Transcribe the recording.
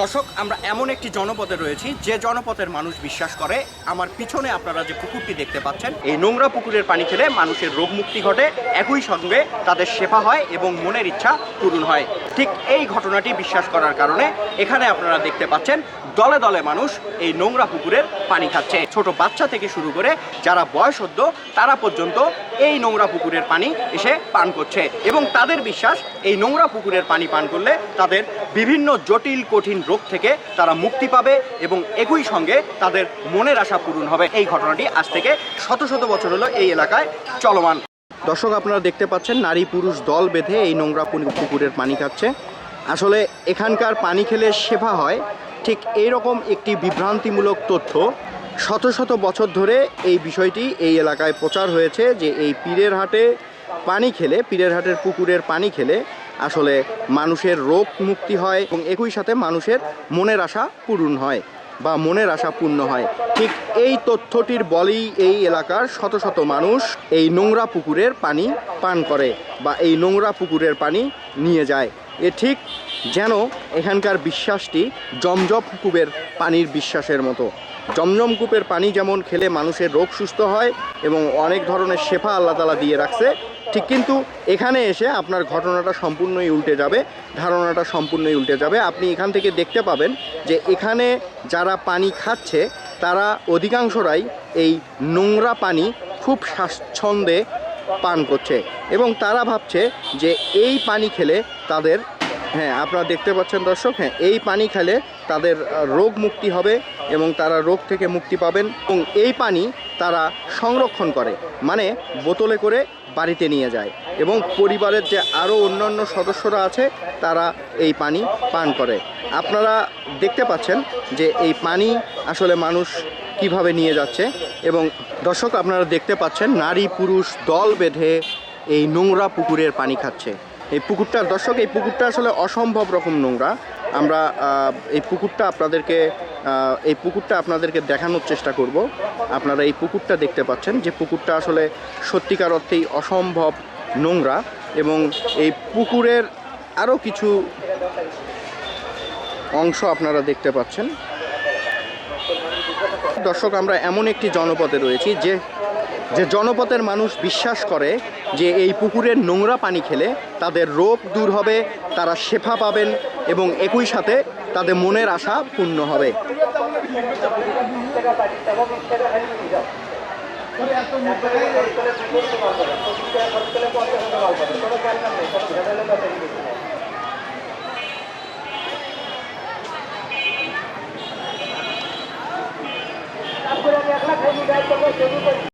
দর্শক, আমরা এমন একটি জনপদে রয়েছি, যে জনপদের মানুষ বিশ্বাস করে। আমার পিছনে আপনারা যে পুকুরটি দেখতে পাচ্ছেন, এই নোংরা পুকুরের পানি খেলে মানুষের রোগ মুক্তি ঘটে। একই সঙ্গে তাদের সেবা হয় এবং মনের ইচ্ছা পূরণ হয়। ঠিক এই ঘটনাটি বিশ্বাস করার কারণে এখানে আপনারা দেখতে পাচ্ছেন, দলে দলে মানুষ এই নোংরা পুকুরের পানি খাচ্ছে। ছোট বাচ্চা থেকে শুরু করে যারা বয়সদ্য তারা পর্যন্ত এই নোংরা পুকুরের পানি এসে পান করছে। এবং তাদের বিশ্বাস, এই নোংরা পুকুরের পানি পান করলে তাদের বিভিন্ন জটিল, কঠিন রোগ থেকে তারা মুক্তি পাবে এবং একই সঙ্গে তাদের মনের আশা পূরণ হবে। এই ঘটনাটি আজ থেকে শত শত বছর হলো এই এলাকায় চলমান। দর্শক, আপনারা দেখতে পাচ্ছেন, নারী পুরুষ দল বেঁধে এই নোংরা পুকুরের পানি খাচ্ছে। আসলে এখানকার পানি খেলে সেবা হয়। ঠিক এইরকম একটি বিভ্রান্তিমূলক তথ্য শত শত বছর ধরে এই বিষয়টি এই এলাকায় প্রচার হয়েছে যে এই পীরের হাটে পানি খেলে, পীরের হাটের পুকুরের পানি খেলে আসলে মানুষের রোগ মুক্তি হয় এবং একই সাথে মানুষের মনের আশা পূরণ হয় বা মনের আশা পূর্ণ হয়। ঠিক এই তথ্যটির বলেই এই এলাকার শত শত মানুষ এই নোংরা পুকুরের পানি পান করে বা এই নোংরা পুকুরের পানি নিয়ে যায়। এ ঠিক যেন এখানকার বিশ্বাসটি জমজম কূপের পানির বিশ্বাসের মতো। জমজম কূপের পানি যেমন খেলে মানুষের রোগ সুস্থ হয় এবং অনেক ধরনের শেফা আল্লাহ তালা দিয়ে রাখছে, ঠিক কিন্তু এখানে এসে আপনার ঘটনাটা সম্পূর্ণই উল্টে যাবে, ধারণাটা সম্পূর্ণই উল্টে যাবে। আপনি এখান থেকে দেখতে পাবেন যে এখানে যারা পানি খাচ্ছে, তারা অধিকাংশরাই এই নোংরা পানি খুব স্বাচ্ছন্দ্যে পান করছে এবং তারা ভাবছে যে এই পানি খেলে তাদের হ্যাঁ আপনারা দেখতে পাচ্ছেন দর্শক হ্যাঁ এই পানি খেলে তাদের রোগ মুক্তি হবে এবং তারা রোগ থেকে মুক্তি পাবেন এবং এই পানি তারা সংরক্ষণ করে মানে বোতলে করে বাড়িতে নিয়ে যায় এবং পরিবারের যে আরও অন্যান্য সদস্যরা আছে, তারা এই পানি পান করে। আপনারা দেখতে পাচ্ছেন যে এই পানি আসলে মানুষ কীভাবে নিয়ে যাচ্ছে এবং দর্শক, আপনারা দেখতে পাচ্ছেন নারী পুরুষ দল বেঁধে এই নোংরা পুকুরের পানি খাচ্ছে। এই পুকুরটা, দর্শক, এই পুকুরটা আসলে অসম্ভব রকম নোংরা। আমরা এই পুকুরটা আপনাদেরকে এই পুকুরটা আপনাদেরকে দেখানোর চেষ্টা করব। আপনারা এই পুকুরটা দেখতে পাচ্ছেন যে পুকুরটা আসলে সত্যিকার অর্থেই অসম্ভব নোংরা এবং এই পুকুরের আরও কিছু অংশ আপনারা দেখতে পাচ্ছেন। দর্শক, আমরা এমন একটি জনপদে রয়েছি যে যে জনপদের মানুষ বিশ্বাস করে যে এই পুকুরের নোংরা পানি খেলে তাদের রোগ দূর হবে, তারা শেফা পাবেন এবং একই সাথে তাদের মনের আশা পূর্ণ হবে।